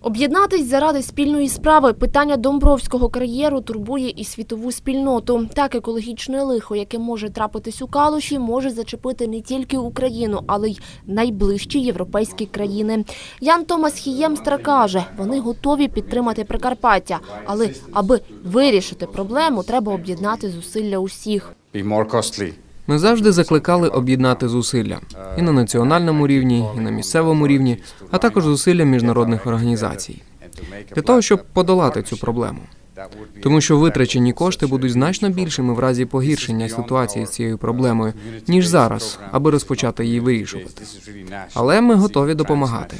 Об'єднатись заради спільної справи питання Домбровського кар'єру турбує і світову спільноту. Так екологічне лихо, яке може трапитись у калуші, може зачепити не тільки Україну, але й найближчі європейські країни. Ян Томас Хіємстра каже, вони готові підтримати Прикарпаття, але аби вирішити проблему, треба об'єднати зусилля усіх. Ми завжди закликали об'єднати зусилля і на національному рівні, і на місцевому рівні, а також зусилля міжнародних організацій для того, щоб подолати цю проблему. Тому що витрачені кошти будуть значно більшими в разі погіршення ситуації з цією проблемою, ніж зараз, аби розпочати її вирішувати. Але ми готові допомагати.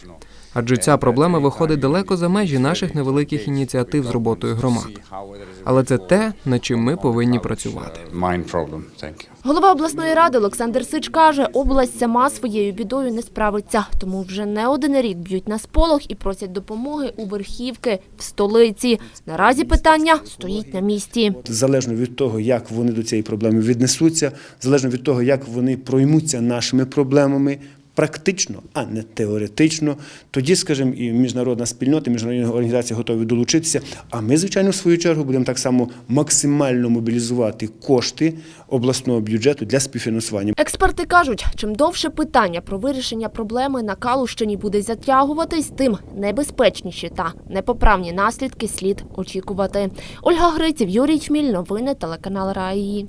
Адже ця проблема виходить далеко за межі наших невеликих ініціатив з роботою громад. Але це те, над чим ми повинні працювати. You. Голова обласної ради Олександр Сич каже, область сама своєю бідою не справиться, тому вже не один рік б'ють на сполох і просять допомоги у верхівки в столиці. Наразі питання стоїть на місці. залежно від того, як вони до цієї проблеми віднесуться, залежно від того, як вони проймуться нашими проблемами. Практично, а не теоретично, тоді, скажімо, і міжнародна спільнота, міжнародні організації готові долучитися. А ми, звичайно, в свою чергу будемо так само максимально мобілізувати кошти обласного бюджету для співфінансування. Експерти кажуть, чим довше питання про вирішення проблеми на Калущині буде затягуватись, тим небезпечніші та непоправні наслідки слід очікувати. Ольга Гриців, Юрій Чміль, новини телеканал Раї.